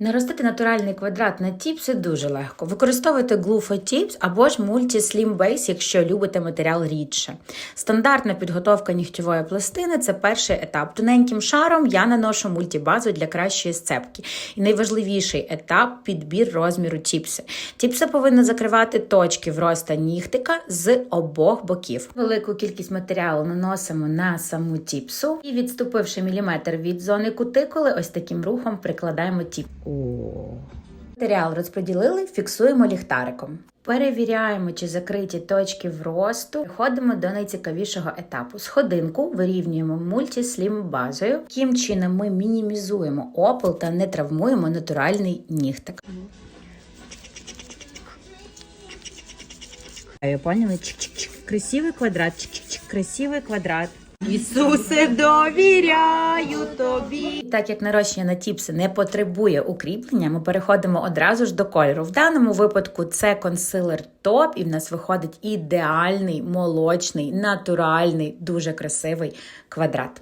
Наростити натуральний квадрат на тіпси дуже легко. Використовуйте Glue for Tips або ж Multi Slim Base, якщо любите матеріал рідше. Стандартна підготовка нігтєвої пластини це перший етап. Тоненьким шаром я наношу мультібазу для кращої сцепки. І найважливіший етап підбір розміру тіпси. Тіпси повинна закривати точки вроста нігтика з обох боків. Велику кількість матеріалу наносимо на саму тіпсу і, відступивши міліметр від зони кутикули, ось таким рухом прикладаємо тіп. Матеріал розподілили, фіксуємо ліхтариком. Перевіряємо, чи закриті точки вросту. Переходимо до найцікавішого етапу. Сходинку вирівнюємо мультіслім базою. Таким чином ми мінімізуємо опил та не травмуємо натуральний нігтик. Я поняла? Красивий квадрат. Красивий квадрат. Ісусе, довіряю тобі. Так як нарощення на тіпси не потребує укріплення, ми переходимо одразу ж до кольору. В даному випадку це консилер топ, і в нас виходить ідеальний, молочний, натуральний, дуже красивий квадрат.